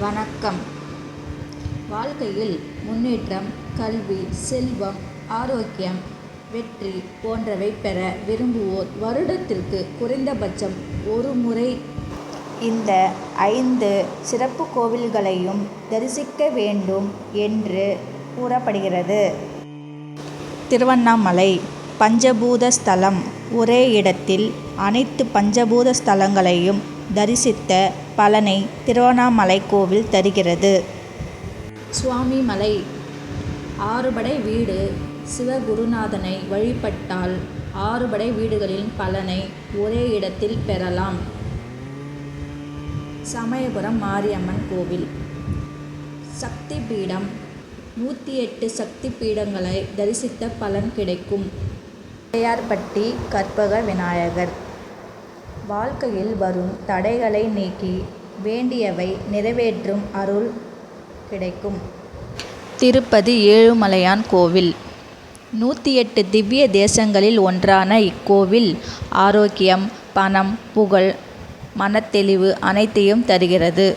வணக்கம். வாழ்க்கையில் முன்னேற்றம் கல்வி செல்வம் ஆரோக்கியம் வெற்றி போன்றவை பெற விரும்புவோர் வருடத்திற்கு குறைந்தபட்சம் ஒரு முறை இந்த ஐந்து சிறப்பு கோவில்களையும் தரிசிக்க வேண்டும் என்று கூறப்படுகிறது. திருவண்ணாமலை பஞ்சபூத ஸ்தலம் ஒரே இடத்தில் அனைத்து பஞ்சபூத ஸ்தலங்களையும் தரிசித்த பலனை திருவண்ணாமலை கோவில் தருகிறது. சுவாமிமலை ஆறுபடை வீடு. சிவகுருநாதனை வழிபட்டால் ஆறுபடை வீடுகளின் பலனை ஒரே இடத்தில் பெறலாம். சமயபுரம் மாரியம்மன் கோவில். சக்தி பீடம் நூற்றி எட்டு சக்தி பீடங்களை தரிசித்த பலன் கிடைக்கும். பிள்ளையார்பட்டி கற்பக விநாயகர். வாழ்க்கையில் வரும் தடைகளை நீக்கி வேண்டியவை நிறைவேற்றும் அருள் கிடைக்கும். திருப்பதி ஏழுமலையான் கோவில். நூற்றி எட்டு திவ்ய தேசங்களில் ஒன்றான இக்கோவில் ஆரோக்கியம் பணம் புகழ் மனத்தெளிவு அனைத்தையும் தருகிறது.